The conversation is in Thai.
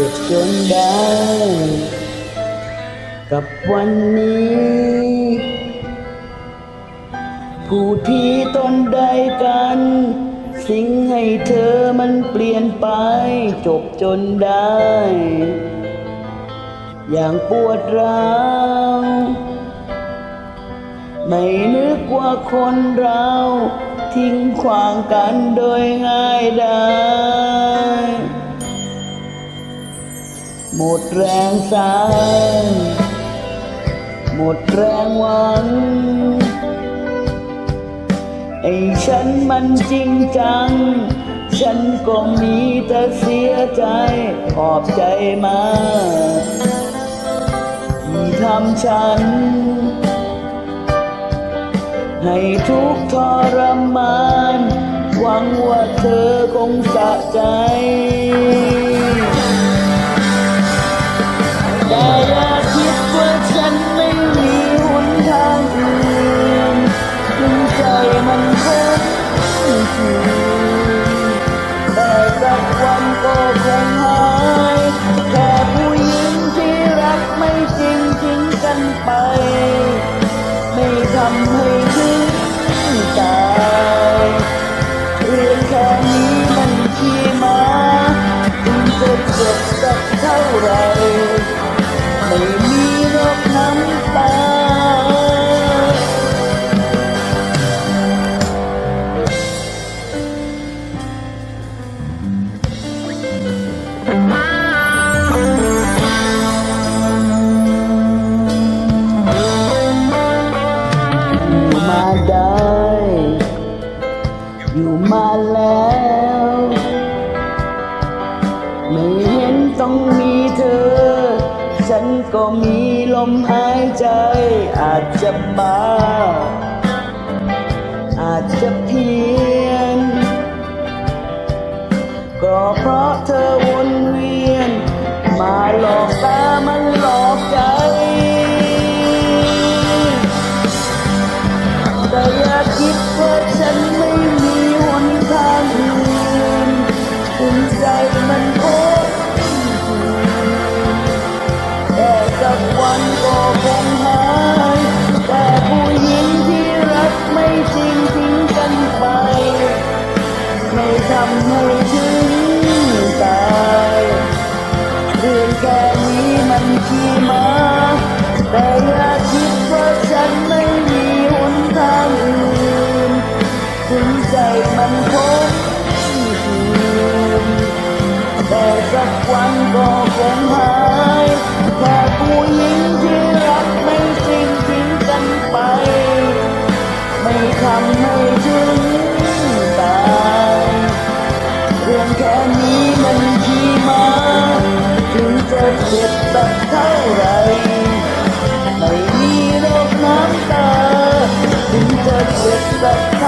จ็บจนได้ กับวันนี้ ผู้ที่ตนใดกัน สิ่งให้เธอมันเปลี่ยนไป จบจนได้ อย่างปวดร้าวไม่นึกว่าคนเรา ทิ้งขวางกันโดยง่ายได้ หมดแรงสายหมดแรงหวัง ไอ้ฉันมันจริงจัง ฉันก็มีแต่เสียใจ ขอบใจมากที่ทำฉัน ให้ทุกทรมาน หวังว่าเธอคงสะใจ แต่สักวันก็คงหายแค่ผู้หญิงที่รักไม่จริงทิ้งกันไป ไม่ทำให้ถึงตายเรื่องแค่นี้มันขี้มาถึงจะเจ็บสักเท่าไร ไม่มีรอกน้ำ ฉันก็มีลมหายใจ อาจจะบ้า อาจจะเพียน ก็เพราะเธอ แต่สักวันก็คงหายแค่ผู้หญิงที่รักไม่จริงทิ้งกันไป ไม่ทำให้ถึงตายเรื่องแค่นี้มันขี้มาถึงจะเจ็บสักเท่าไรไม่มีรอกน้ำตาถึงจะเจ็บสัก